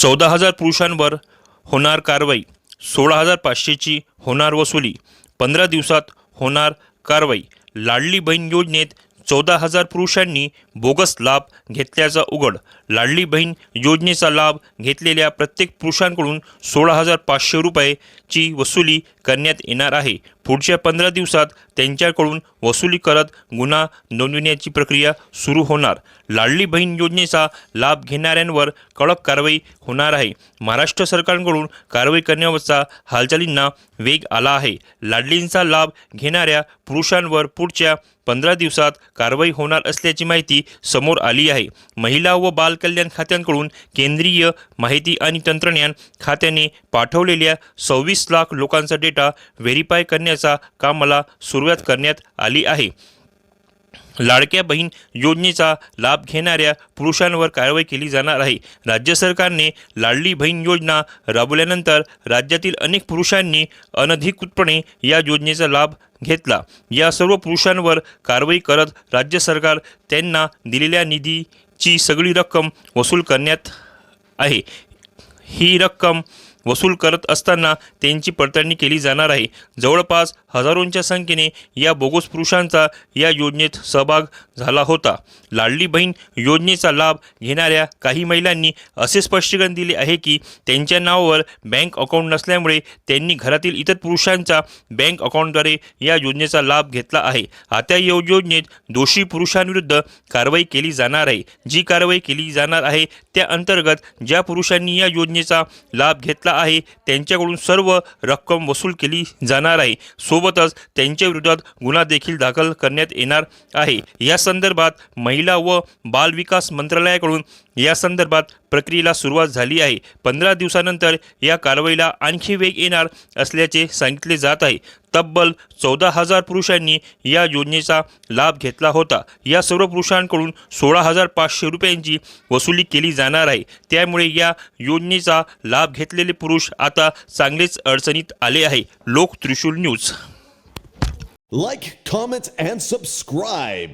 चौदा हजार पुरुषांवर होणार कारवाई सोळा हजार पाचशेची होणार वसुली पंधरा दिवसात होणार कारवाई. लाडली बहीण योजनेत चौदा हजार पुरुषांनी बोगस लाभ घेतल्याचा उघड. लाडली बहीण योजनेचा लाभ घेतलेल्या प्रत्येक पुरुषांकडून सोळा हजार पाचशे रुपयाची वसुली करण्यात येणार आहे. पुढच्या पंधरा दिवसात त्यांच्याकडून वसुली करत गुन्हा नोंदविण्याची प्रक्रिया सुरू होणार. लाडली बहीण योजनेचा लाभ घेणाऱ्यांवर कडक कारवाई होणार आहे. महाराष्ट्र सरकारकडून कारवाई करण्यावरचा हालचालींना वेग आला आहे. लाडलींचा लाभ घेणाऱ्या पुरुषांवर पुढच्या पंधरा दिवसात कारवाई होणार असल्याची माहिती समोर आली आहे. महिला व बाल कल्याण खात्यांकडून केंद्रीय माहिती आणि तंत्रज्ञान खात्याने पाठवलेल्या सव्वीस लाख लोकांचा डेटा व्हेरीफाय करण्याचा कामाला सुरुवात करण्यात आली आहे. लाडक्या बहीण योजनेचा लाभ घेणाऱ्या पुरुषांवर कारवाई केली जाणार आहे. राज्य सरकारने लाडली बहीण योजना राबवल्यानंतर राज्यातील अनेक पुरुषांनी अनधिकृतपणे या योजनेचा लाभ घेतला. या सर्व पुरुषांवर कारवाई करत राज्य सरकार त्यांना दिलेल्या निधीची सगळी रक्कम वसूल करण्यात आहे. ही रक्कम वसूल करत असताना त्यांची पडताळणी केली जाणार आहे. जवळपास हजारोंच्या संख्येने या बोगस पुरुषांचा या योजनेत सहभाग झाला होता. लाडली बहीण योजनेचा लाभ घेणाऱ्या काही महिलांनी असे स्पष्टीकरण दिले आहे की त्यांच्या नावावर बँक अकाउंट नसल्यामुळे त्यांनी घरातील इतर पुरुषांचा बँक अकाउंटद्वारे या योजनेचा लाभ घेतला आहे. आता या योजनेत दोषी पुरुषांविरुद्ध कारवाई केली जाणार आहे. जी कारवाई केली जाणार आहे त्या अंतर्गत ज्या पुरुषांनी या योजनेचा लाभ घेतला आहे त्यांच्याकडून सर्व रक्कम वसूल केली जाणार आहे. सोबतच त्यांच्या विरोधात गुन्हा देखील दाखल करण्यात येणार आहे. या संदर्भात महिला व बाल विकास मंत्रालयाकडून या संदर्भात प्रक्रियेला सुरुवात झाली आहे. पंधरा दिवसानंतर या कारवाईला आणखी वेग येणार असल्याचे सांगितले जात आहे. तब्बल चौदा हजार पुरुषांनी या योजनेचा लाभ घेतला होता. या सर्व पुरुषांकडून सोळा हजार पाचशे रुपयांची वसुली केली जाणार आहे. त्यामुळे या योजनेचा लाभ घेतलेले पुरुष आता चांगलेच अडचणीत आले आहे. लोक Trishul news. Like comment and subscribe